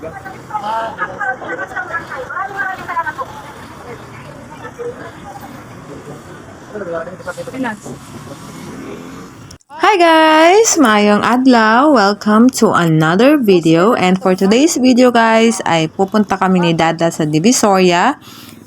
Hi guys! Mayong adlaw! Welcome to another video. And for today's video guys, ay pupunta kami ni Dada sa Divisoria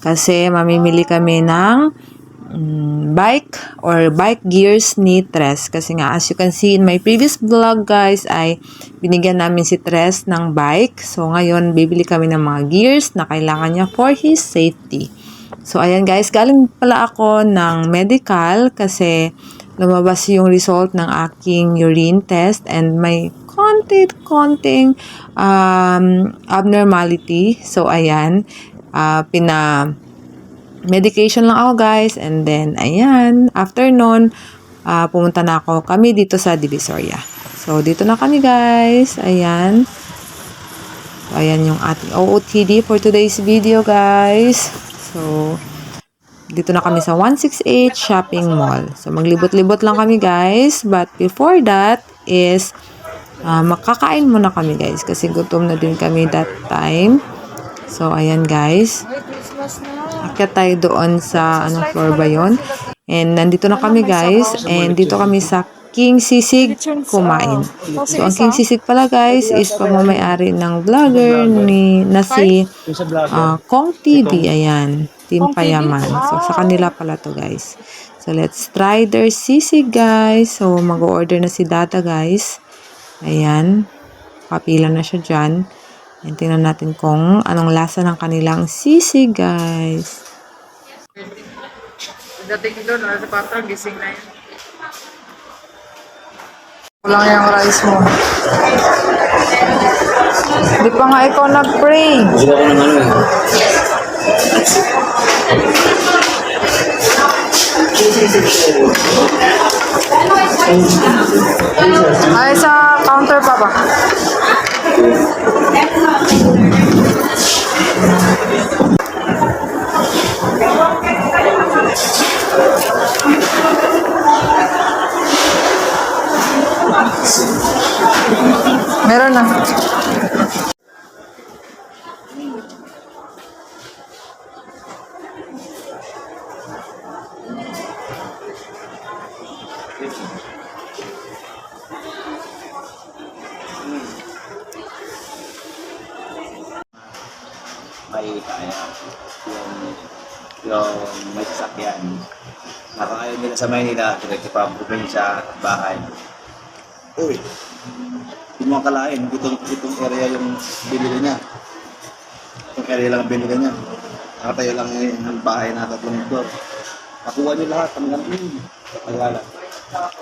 kasi mamimili kami ng mm, bike or bike gears ni Tres. Kasi nga, as you can see in my previous vlog guys, ay binigyan namin si Tres ng bike. So ngayon, bibili kami ng mga gears na kailangan niya for his safety. So, ayan guys, galing pala ako ng medical kasi lumabas yung result ng aking urine test and may konti-konting um, abnormality. So, ayan, ah, pina medication lang ako guys and then, ayan, after nun, ah, pumunta na ako kami dito sa Divisoria. So, dito na kami guys. Ayan. So, ayan yung ating OOTD for today's video, guys. So, dito na kami sa 168 Shopping Mall. So, maglibot-libot lang kami, guys. But before that is, ah, makakain muna kami, guys. Kasi gutom na din kami that time. So, ayan, guys. Akyat tayo doon sa, ano floor ba yun? And nandito na kami, guys. And dito kami sa King Sisig kumain. So, ang King Sisig pala, guys, is pamamayari ng vlogger ni, na si ah, Kong TV. Ayan. Team Payaman. So, sa kanila pala to, guys. So, let's try their sisig, guys. So, mag-order na si Data, guys. Ayan. Kapila na siya dyan. And tingnan natin kung anong lasa ng kanilang sisig, guys. Dating doon, alas 4, gising na yun. Kulang yung rice mo. Di pa nga ikaw nag-pray. Hindi ako ng ano eh. Ay, sa counter pa ba? Meron na. May kaya. Yung, yung may sasakyan. Nakakayon nila sa Maynila, diretso pa probinsya, bahay. Uy, hindi mo akalain, itong, itong area yung binili niya. Itong area lang ang binili niya. Nakatayo lang yung bahay na tatlong floor. Nakuha niyo lahat hanggang yun. Tagala.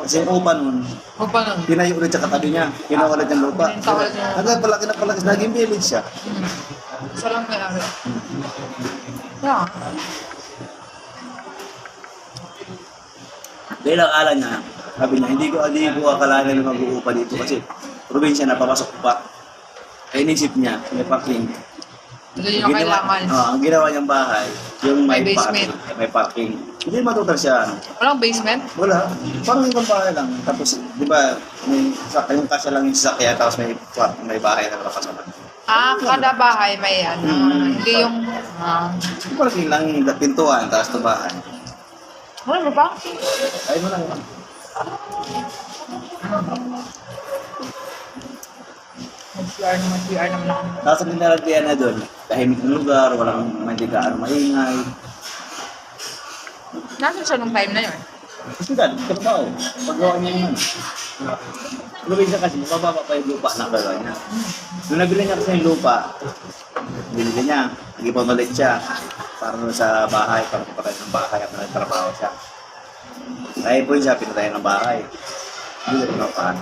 Kasi yung upa nun, O pa nun? Pinayo ulit sa katabi niya. Kinawalan niyang lupa. Hanggang palaki na palaki. Naging village siya. Isa lang may ari. Yeah. Dahil ang ala niya, sabi niya, hindi ko, hindi ko akalain na mag-uupa dito kasi probinsya na papasok pa. Kaya inisip niya, may parking. Ito yung kailangan. Oo, ang ginawa niyang bahay, yung may, May basement. parking. May parking. Hindi matutal siya. ano. Walang basement? Wala. Parang ibang bahay lang. Tapos, di ba, may, sa, yung kasya lang yung sasakyan, tapos may, may bahay na nakasama. Ah, kada bahay may ano. Hindi yung... Ah. Parang lang yung pintuan, tapos ito bahay. Ano ba? Ay mo lang. Mag-CR naman, CR naman ako. Nasa pinaragyan na doon, tahimik na lugar, walang mandigaan maingay. Nasaan siya nung time na yun? Kasi dad, trabaho. Paggawa niya yun. Probinsya kasi, mababa pa yung lupa na gagawa niya. Nung nabili niya kasi yung lupa, binili niya, nag-ipon ulit siya. Para sa bahay, para papatay ng bahay at nagtrabaho siya. Kaya po siya, pinatay ng bahay. Hindi ko pa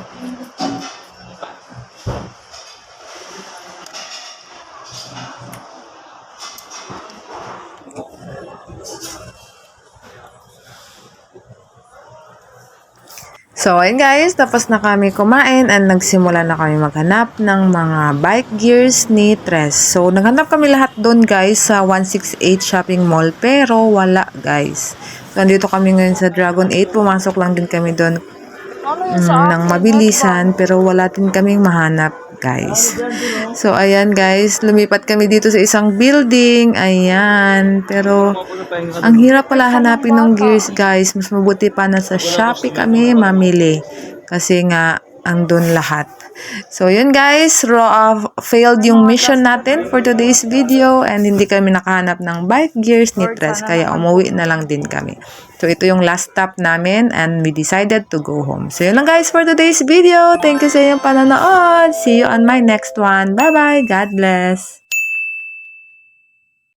So, ayun guys, tapos na kami kumain and nagsimula na kami maghanap ng mga bike gears ni Tres. So, naghanap kami lahat doon guys sa 168 Shopping Mall pero wala guys. So, andito kami ngayon sa Dragon 8. Pumasok lang din kami doon mm, ng mabilisan pero wala din kaming mahanap guys. So, ayan guys, lumipat kami dito sa isang building. Ayan. Pero, ang hirap pala hanapin ng gears guys. Mas mabuti pa na sa Shopee kami mamili. Kasi nga, andun lahat. So, yun guys, raw, uh, failed yung mission natin for today's video and hindi kami nakahanap ng bike gears ni Tres, kaya umuwi na lang din kami. So, ito yung last stop namin and we decided to go home. So, yun lang guys for today's video. Thank you sa inyong panonood. See you on my next one. Bye-bye. God bless.